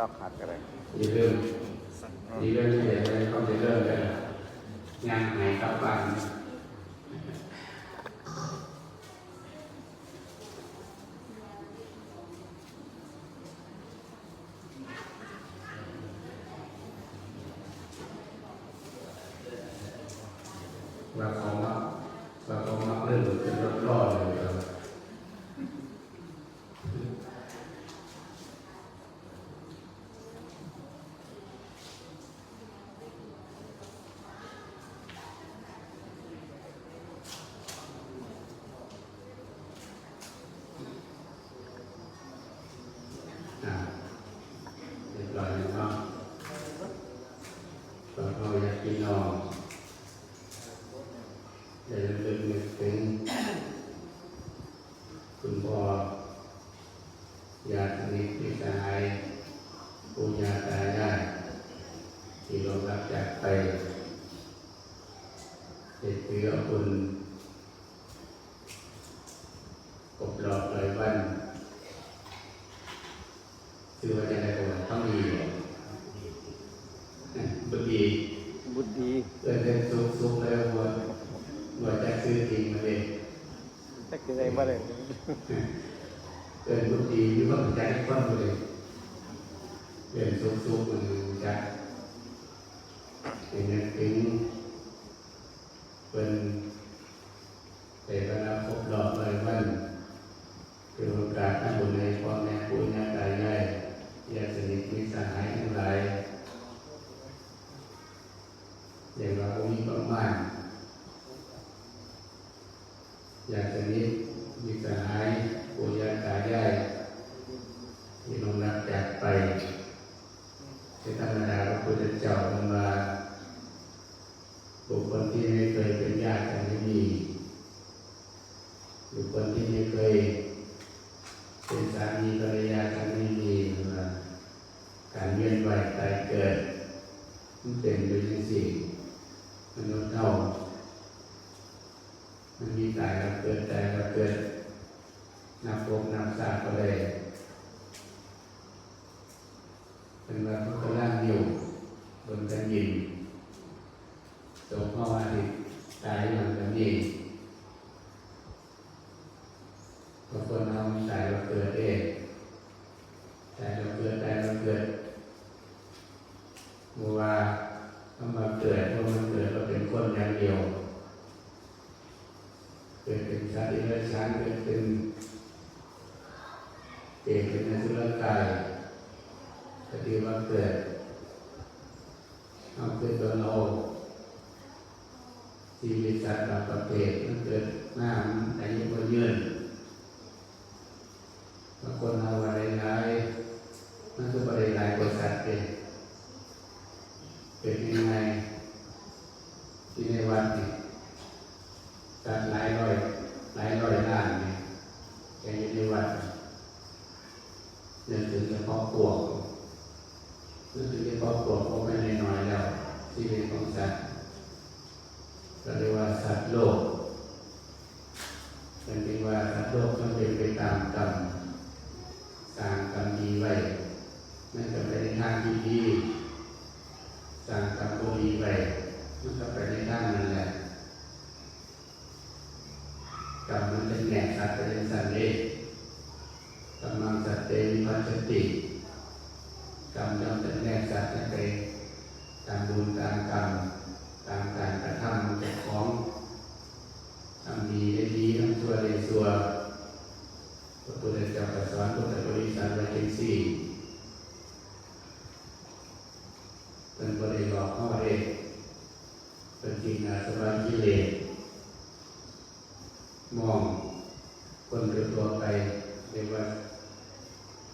ดอกขาดกันเลยดีเรื่องดีเรื่องที่เด็กเลยเขาจะเริ่มกันงานไหนกลับบ้านว่าเขามาว่าเขามาเรื่องเป็นรถรอดเลยครับ อ่าเรียบร้อยแล้วเนาะก็เราอยากกินนอนอย่าลืมนึกถึงคุณพ่อญาติมิตรมิตรสหายปู่ย่าตายายที่ลง รับจากไปเด็กเพื่อคุณกบหลอกเลยวัน คือว่าจะได้ประวัติต้องดีบุตรดี บุตรดี เกิดเป็นซุกซุกแล้วว่าว่าจะซื้อจริงมาเลย แต่คือไงบ้างเลย เกิดบุตรดีอยู่ก็ใจก้อนมาเลยเกิดซุกซุกมันจะเป็นอย่างถึง เป็นเต่เวลาครบรอบเลยวันคือโอกาสที่บุญในพ่อแม่ปู่ย่าตายายญาติสนิทมิตรสหายทั้งหลายอย่างเราก็มีประมาณอยาติสนิทมีสหายปู่ย่าตายายที่ลงรับจากไปเป็นธรรมดาพระพุทธเจ้ามันมาบุคคลที่ไม่เคยเป็นญาติกันไม่มีบุคคลที่ไม่เคย เป็นสามีภรรยากันไม่มีมาการเวียนว่ายตายเกิดมันเป็นโดยที่สี่ มนุษย์เรามันมีตายแล้วเกิดตายแล้วเกิด นับภพนับชาติก็เลยเป็นว่าพระกล่างอยู่บนแผ่นดินตกเข้าอาทิตย์ตายอย่างกันนี้ บางคนเอาตายแล้วเกิดเองตายแล้วเกิดตายแล้วเกิดมัวา ถ้ามาเกิดเพราะมันเกิดเราเป็นคนอย่างเดียว เกิดเป็นชาติละชานเกิดเป็นเกิดเป็นนสุรกายก็ถือว่าเกิดเอาเกิดตัวเราชีวิตสัตว์เราประเภทมันเกิดหน้ามันอายุก็ยืนบางคนเอาอะไรหลาย มันก็อะไรหลายกว่าสัตว์เอง เป็นยังไงที่ในวัดนี่จัดหลายร้อยหลายร้อยล้านนี่แกอยู่ในวัดนึกถึงเฉพาะปวกนึกถึงเฉพาะปวกก็ไม่น้อยๆแล้วที่เป็นของสัตว์ก็เรียกว่าสัตว์โลกเป็นเรียกว่าสัตว์โลกต้องเป็นไปตามกรรมสร้างกรรมดีไว้นั่นก็ เป็นทางที่ดีสร้างกรรมก็ดีไปมันก็ไปในทางนั้นแหละกรรมมันเป็นแหน่สัตว์เป็นสัตว์เล็กกำลังสัตว์เตมิพัชติกรรมย่อมเป็นแหน่สัตว์ไปตามบุญตามกรรมตามการกระทำของของทำดีได้ดีทำชั่วได้ชั่วพระพุทธเจ้าตรัสสอนพุทธบริษัทไว้เป็นสี่ เป็นบริบทเข้าเองเป็นจริงอาสวะกิเลสมองคนเป็นตัวไปเรียกว่า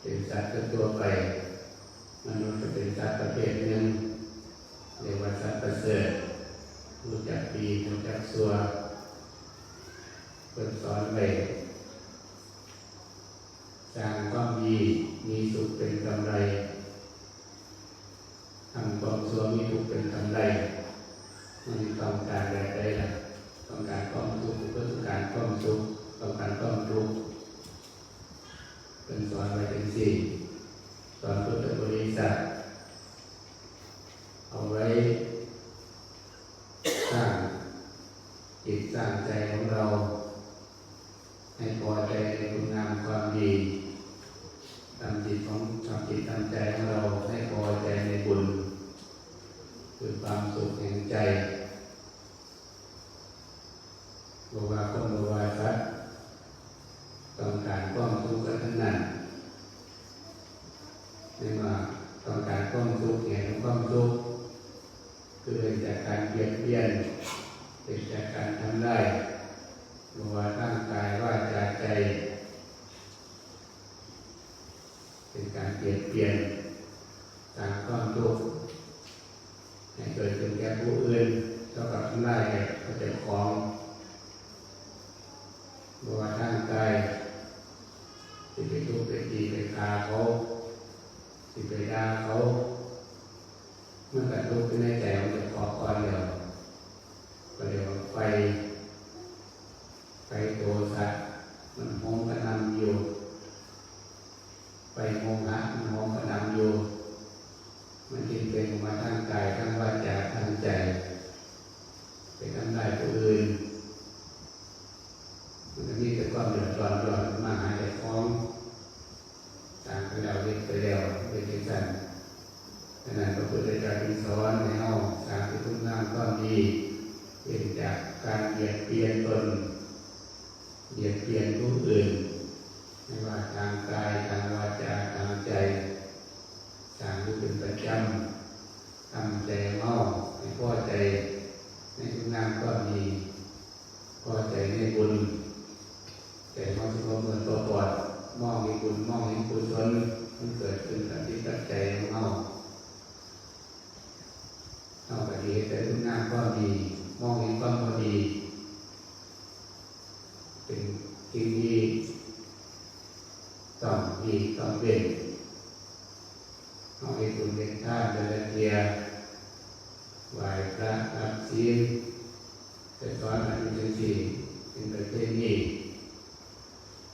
เป็นสัตว์เป็นตัวไปมนุษย์เป็นสัตว์ประเภทหนึ่งเรียกว่าสัตว์ประเสริฐรู้จักดีรู้จักสัวเป็นสอนไปสร้างความดีมีสุขเป็นกำไร ทำความสวมีทุกเป็นทำใดมันทำการใดได้ คือเป็นจากการเบียดเบียนเป็นจากการทำได้บอกว่าร่างกายว่าจาใจ เป็นการเปลี่ยนเปลี่ยนสร้างความทุกข์ให้เกิดขึ้นแก่ผู้อื่นเท่ากับทำลายแก่เขาเจ้าของบว่าทางกายสิไปทุบไปตีไปคาเขาสิไปด่าเขา มื่อกัทุกขึ้นในใจมันจะขอก่อนเดียวก็เรียวไฟ ไฟโตสะมันโหมกระนำอยู่ ไฟโมหะมันโหมกระนำอยู่ มันจึงเป็นมาทางกายทางวาจาทางใจไปทำลายผู้อื่นมันก็มีแต่ความเดือดร้อนร้อนมาหาแต่ของต่างกันแล้วเรียกไปแล้วเป็นเช่นนั้น ดังนั้นพระพุทธเจ้าจึงสอนให้เอาสร้างที่ทุ่งน้ำก็ดีเป็นจากการเบียดเบียนตนเบียดเบียนผู้อื่นไม่ว่าทางกายทางวาจาทางใจสร้างอยู่เป็นประจำทำใจเมาให้พอใจ ในทุกงานก็มีพอใจในบุญใจเมาสุขเมื่อตัวปอดมองในบุญมองในกุศลมันเกิดขึ้นกับที่ตัดใจของเรา เอาปฏิแต่ทุกงานก็มีมองเห็นความพอดี เป็นสิ่งที่ต้องมีต้องเป็นเอาให้คุณเป็นท่าเป็นเทียไหวพระรับศีลแต่สอนอันเป็นสี่เป็นประเภทนี้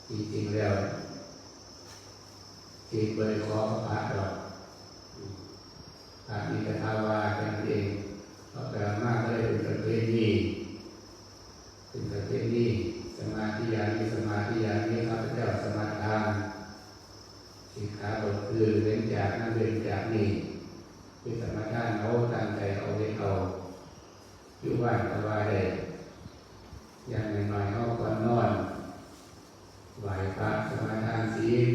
จริงๆแล้วที่บริขอพระดอกพระมีกระทาวากันเองเพราะแต่มากก็เลยเป็นประเภทนี้เป็นประเภทนี้สมาธิญาณมีสมาธิญาณมีข้าพเจ้าสมาทาน สิกขาบทคือเว้นจากนั่นเว้นจากนี่คือสมถะเอาตั้งใจเอาไว้เอาอยู่บ้านก็ว่าได้อย่างน้อยๆเอาก่อนนอนไหวพระสมาทานศีล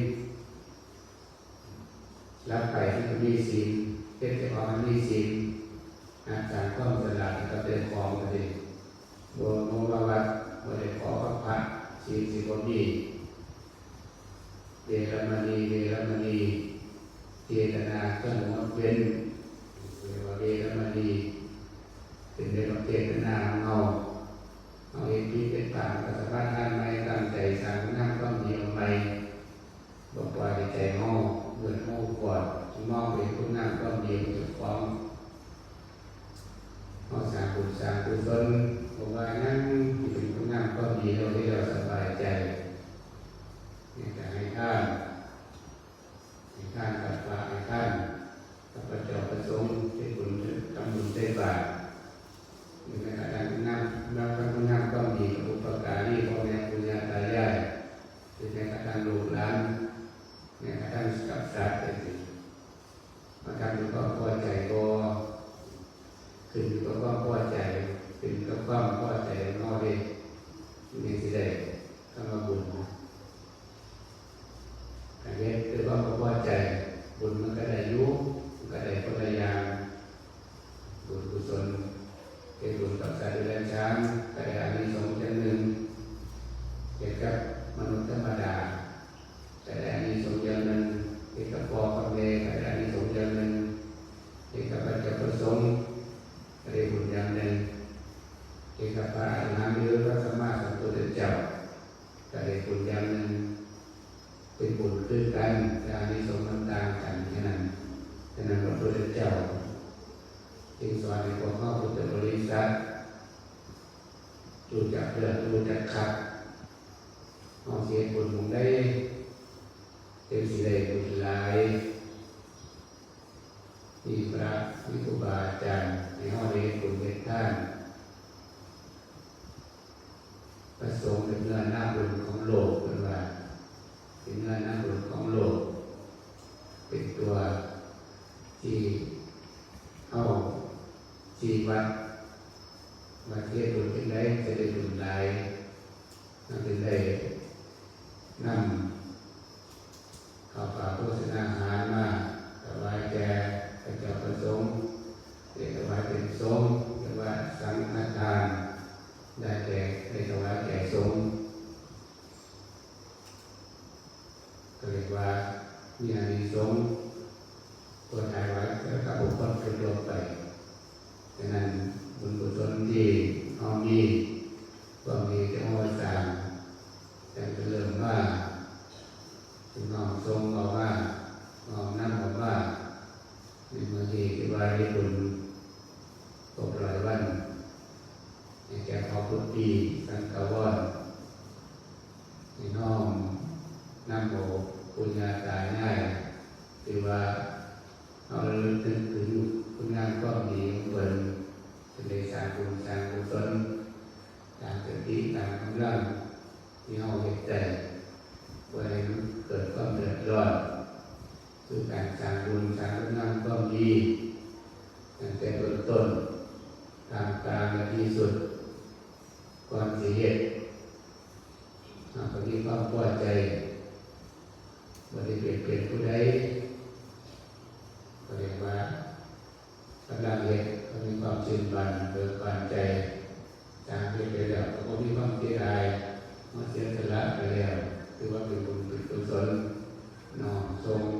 รับไปที่มันมีศีลเพ็รจะพอมันมีศีลอาจารย์ก็มสลัดก็เป็นของกันดีโดยมว่าวัดบริขอ พระพัดศีลสิบมีเวรมณีเวรมณีเจตนาเครื่องงดเว้นเรียกว่าเวรมณีเป็นเรื่องเจตนาของเราเอาเองที่เป็นต่างกับสภาพทานไม่ตั้งใจสร้างนั่งก็มีเอาไปบอกว่าใจห้องเมื่อห้องก่อนมองไปทุกนั่งก็มีจุดฟ้องห้องสร้างบุญสร้างกุศลบอกว่านั่ง อยู่ สิ่งสอนในหัวข้อพุทธบริษัทรู้จักเลือกรู้จักขัดห้องเสียผนคงได้ เต็มสีได้ผลลายที่พระวิคุบาอาจารย์ในห้องเรียนกลุ่มเป็นท่านประสงค์เป็นเงินหน้าบุญของโลกเป็นว่าเป็นเงินหน้าบุญ ชีวัดมาเทศดูเป็นไรจะได้ดูหลายนั่นเป็นไรนั่งข้าวปลาโฆษณาอาหารมาสวายแก่พระเจ้าประสงค์เรียกว่าเป็นสงฆ์เรียกว่าสังฆทาน ได้แก่ได้สวายแก่สงฆ์ก็เรียกว่ามีอานิสงส์ตัวไทยไว้แล้วก็บุคคลเป็นรวมไป ฉะนั้นบุญกุศลที่เขามี So